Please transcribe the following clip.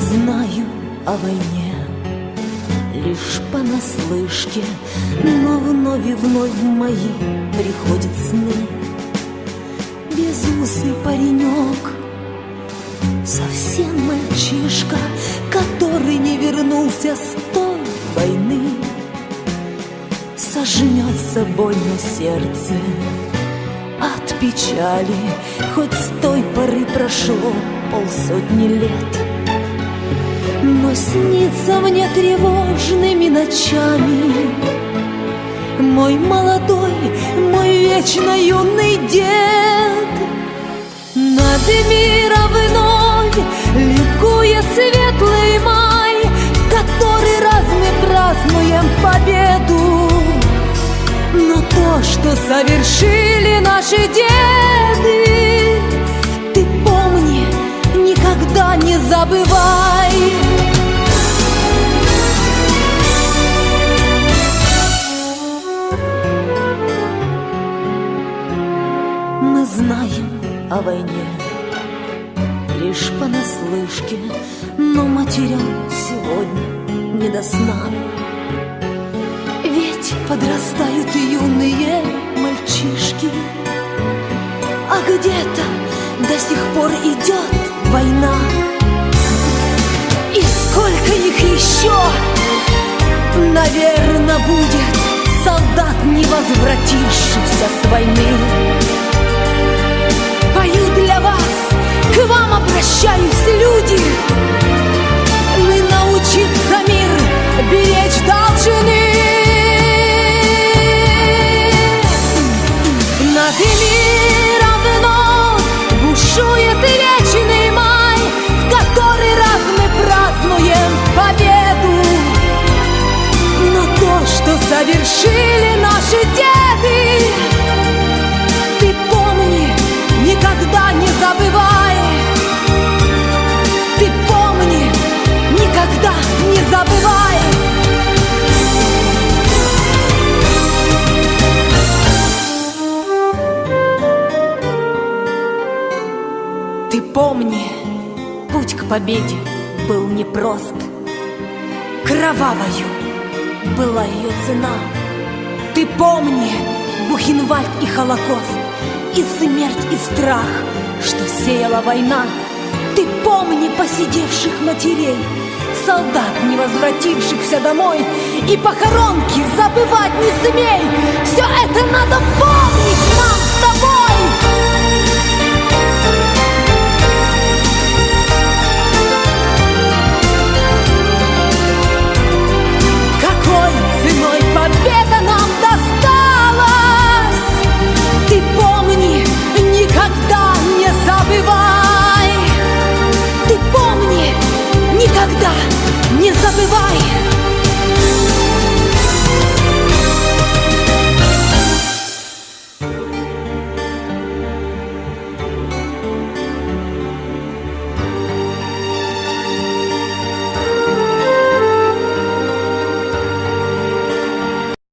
знаю о войне Лишь понаслышке Но вновь и вновь в мои приходят сны. Безусый паренек Совсем мальчишка Который не вернулся с той войны. Сожмется больно сердце от печали Хоть с той поры прошло полсотни лет Но снится мне тревожными ночами. Мой молодой, мой вечно юный дед. Над миром вновь ликует светлый май Который раз мы празднуем победу. Но то, что совершили наши деды, не забывай. Мы знаем о войне лишь понаслышке, но матерям сегодня не до сна. Ведь подрастают юные мальчишки А где-то до сих пор идет война еще, наверное, будет Солдат, не возвратившихся с войны. Пою для вас, к вам обращаюсь, победе был непрост. Кровавою была ее цена. Ты помни Бухенвальд и Холокост, И смерть, и страх, что сеяла война. Ты помни посидевших матерей, Солдат, не возвратившихся домой, И похоронки забывать не смей. Все это надо помнить.